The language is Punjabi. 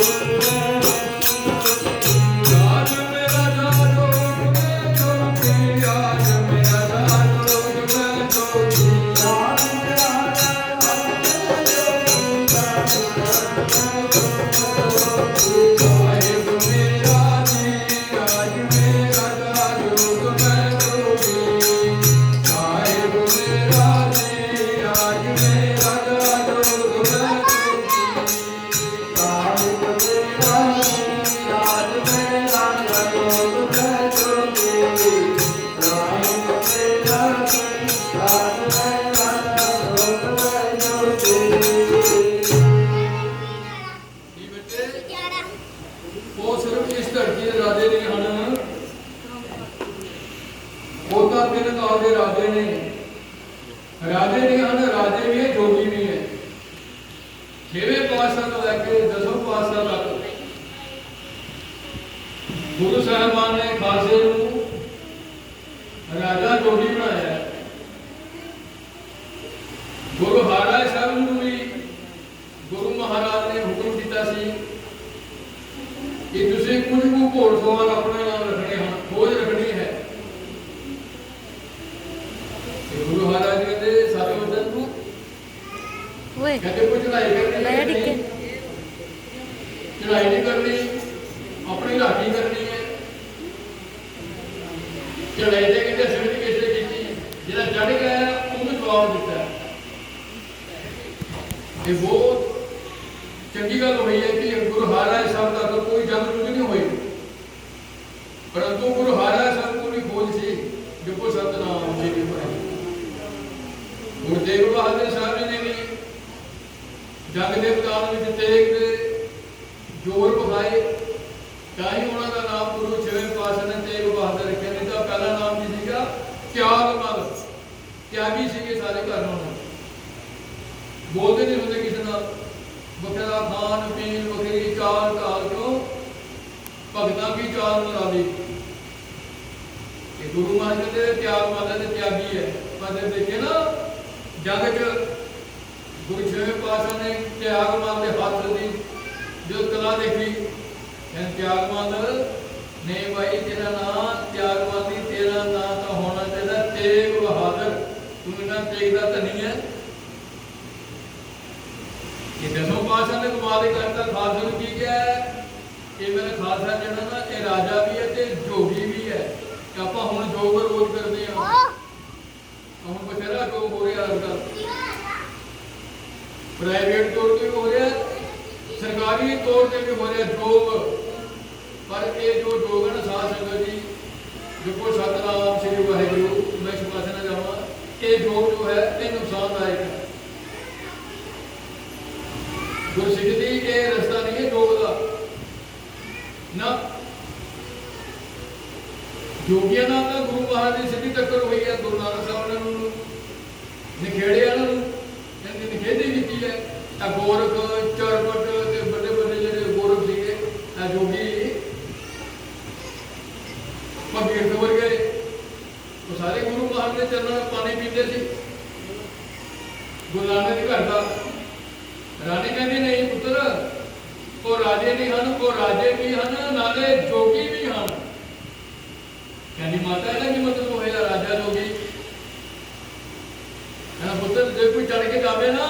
ਰਾਜ ਰਾਜੇ ਨਹੀਂ ਹਨ ਉਹ ਤਾਂ ਤਿੰਨ ਕਾਲ ਦੇ ਰਾਜੇ ਨੇ ਰਾਜੇ ਨਹੀਂ ਹਨ ਰਾਜੇ ਵੀ ਹੈ ਜੋਗੀ ਵੀ ਹੈ ਛੇਵੇਂ ਪਾਤਸ਼ਾਹ ਤੋਂ ਲੈ ਕੇ ਦਸ ਪਾਤਸ਼ਾਹ ਤੱਕ ਗੁਰੂ ਸਾਹਿਬਾਨ ਨੇ ਖਾਲਸੇ ਨੂੰ ਰਾਜਾ ਜੋਗੀ ਬਣਾਇਆ। ਹੈ। ਗੁਰੂ ਹਰਿਰਾਏ ਸਾਹਿਬ ਨੂੰ ਵੀ ਗੁਰੂ ਮਹਾਰਾਜ ਨੇ ਹੁਕਮ ਦਿੱਤਾ ਸੀ ਕਿ ਤੁਸੀਂ ਕੁਝ ਕੁ ਘੋੜ ਸਵਾਰ ਆਪਣੇ ਨਾਲ ਰੱਖਣੇ ਹਨ ਖੋਜ ਰੱਖਣੀ ਹੈ। ਤੇ ਗੁਰੂ ਮਹਾਰਾਜ ਕਹਿੰਦੇ ਸਾਰੇ ਵਜਨ ਨੂੰ ਓਏ। ਕਹਿੰਦੇ ਕੋਈ ਚੜਾਈ ਕਰਨੀ ਲੈ ਹੈ ਡਿੱਗੇ। ਨਹੀਂ। ਚੜਾਈ ਨਹੀਂ ਕਰਨੀ ਆਪਣੀ ਰਾਖੀ ਕਰਨੀ ਹੈ ਚੜਾਈ ਦੇ ਕਹਿੰਦੇ ਸਿਰ ਦੀ ਕਿਸੇ ਕੀਤੀ ਜਿਹੜਾ ਚੜ ਗਿਆ ਉਹਨੂੰ ਜਵਾਬ ਦਿੱਤਾ ਇਹ ਬਹੁਤ ਚੰਗੀ ਗੱਲ ਹੋਈ ਹੈ ਕਿ ਗੁਰੂ ਹਰਿਰਾਏ ਸਾਹਿਬ ਦਾ ਤਾਂ ਕੋਈ ਜੰਗ ਜੁਗ ਨਹੀਂ ਹੋਈ ਪਰੰਤੂ ਗੁਰੂ ਹਰਿਰਾਏ ਸਾਹਿਬ ਕੋਲ ਵੀ ਖੋਜ ਸੀ ਜੋ ਕੋ ਸਤਨਾਮ ਜੀ ਦੀ ਪੜਾਈ ਗੁਰੂ ਤੇਗ ਬਹਾਦਰ ਸਾਹਿਬ ਜੀ ਨੇ ਵੀ ਜੰਗ ਦੇ ਮੈਦਾਨ ਵਿੱਚ ਤੇਗ ਦੇ ਜੋਰ ਵਿਖਾਏ ਤਾਂ ਹੀ ਉਹਨਾਂ ਦਾ ਨਾਮ ਗੁਰੂ ਛੇਵੇਂ ਪਾਤਸ਼ਾਹ ਨੇ ਤੇਗ ਬਹਾਦਰ ਰੱਖਿਆ ਨਹੀਂ ਤਾਂ ਪਹਿਲਾ ਨਾਮ ਕੀ ਸੀਗਾ ਤਿਆਗ ਮਲ ਤਿਆਗੀ ਸੀਗੇ ਸਾਰੇ ਘਰ ਨੂੰ ਬੋਲਦੇ ਨਹੀਂ ਹੁੰਦੇ ਕਿਸੇ ਨਾਲ। ਬਖਰਾ ਖਾਨ ਪੀਣ ਬਖਰੀ ਚਾਲ ਕਾਲ ਕਿਉਂ ਭਗਤਾਂ ਕੀ ਚਾਲ ਮਰਾਦੀ ਇਹ ਗੁਰੂ ਮਹਾਰਾਜ ਕਹਿੰਦੇ, ਤਿਆਗ ਮਾਤਾ ਦੇ ਤਿਆਗੀ ਹੈ। ਪਰ ਦੇਖੇ ਨਾ, ਜੰਗ 'ਚ ਗੁਰੂ ਛੇਵੇਂ ਪਾਤਸ਼ਾਹ ਨੇ ਤਿਆਗ ਮਲ ਦੇ ਹੱਥ ਦੀ ਜੋ ਕਲਾ ਦੇਖੀ, ਕਹਿੰਦੇ ਤਿਆਗ ਮਲ ਨੇ ਭਾਈ, ਤੇਰਾ ਨਾਮ ਤਿਆਗ ਮਲ ਦੀ ਤੇਰਾ ਨਾਮ ਤਾਂ ਹੋਣਾ ਚਾਹੀਦਾ ਤੇਗ ਬਹਾਦਰ। ਤੂੰ ਇਹਨਾਂ ਤੇਗ ਦਾ ਧਨੀ ਹੈ। ਜਦੋਂ ਦਸੋਂ ਪਾਤਸ਼ਾਹ ਨੇ ਕਮਾਲ ਹੀ ਕਰਤਾ, ਖਾਲਸੇ ਨੂੰ ਕੀ ਕਿਹਾ ਇਹ ਮੇਰਾ ਖਾਲਸਾ ਜਿਹੜਾ ਨਾ, ਇਹ ਰਾਜਾ ਵੀ ਹੈ ਤੇ ਜੋਗੀ ਵੀ ਹੈ। ਕਿ ਆਪਾਂ ਹੁਣ ਜੋਗ ਰੋਜ਼ ਕਰਦੇ ਹਾਂ। ਹੁਣ ਬਥੇਰਾ ਜੋਗ ਹੋ ਰਿਹਾ ਅੱਜ ਪ੍ਰਾਈਵੇਟ ਤੌਰ ਤੇ ਵੀ ਹੋ ਰਿਹਾ, ਸਰਕਾਰੀ ਤੌਰ ਤੇ ਵੀ ਹੋ ਰਿਹਾ ਜੋਗ। ਪਰ ਇਹ ਜੋ ਜੋਗ ਹੈ ਨਾ ਸਾਧ ਸੰਗਤ ਜੀ ਜੋ ਸਤਨਾਮ ਸ੍ਰੀ ਵਾਹਿਗੁਰੂ, ਮੈਂ ਸ਼ੁਭਾਸ਼ਨਾ ਜਾਵਾਂ, ਇਹ ਜੋਗ ਜੋ ਹੈ, ਇਹ ਨੁਕਸਾਨਦਾਇਕ ਹੈ। ਗੁਰਸਿੱਖ ਦੀ ਇਹ ਰਸਤਾ ਨਹੀਂ ਹੈ ਜੋਗ ਦਾ ਨਾ। ਜੋਗੀਆਂ ਨਾਲ ਤਾਂ ਗੁਰੂ ਮਹਾਰਾਜ ਦੀ ਸਿੱਧੀ ਟੱਕਰ ਹੋਈ ਹੈ, ਗੁਰੂ ਨਾਨਕ ਸਾਹਿਬ ਨੇ ਉਹਨੂੰ ਨਿਖੇੜਿਆ ਉਹਨਾਂ ਨੂੰ, ਕਹਿੰਦੇ ਨਿਖੇਧੀ ਕੀਤੀ ਹੈ। ਤਾਂ ਗੋਰਖ, ਚਰਪਟ ਤੇ ਵੱਡੇ ਵੱਡੇ ਜਿਹੜੇ ਗੋਰਖ ਸੀਗੇ ਆ ਜੋਗੀ ਭਗੀਰਥ ਵਰਗੇ ਉਹ ਸਾਰੇ ਗੁਰੂ ਮਹਾਰਾਜ ਦੇ ਚਰਨਾਂ ਵਿੱਚ ਪਾਣੀ ਪੀਂਦੇ ਸੀ। ਗੁਰੂ ਨਾਨਕ ਦੇ ਘਰ ਦਾ ਰਾਣੀ ਕਹਿੰਦੀ ਨਹੀਂ ਪੁੱਤਰ ਉਹ ਰਾਜੇ ਨਹੀਂ ਹਨ, ਉਹ ਰਾਜੇ ਵੀ ਹਨ, ਨਾਲੇ ਜੋਗੀ ਵੀ ਹਨ। ਕਹਿੰਦੀ ਮਾਤਾ, ਇਹਦਾ ਕੀ ਮਤਲਬ ਹੋਇਆ ਰਾਜਾ ਜੋਗੀ? ਕਹਿੰਦਾ ਪੁੱਤਰ, ਜੇ ਕੋਈ ਚੜ ਕੇ ਜਾਵੇ ਨਾ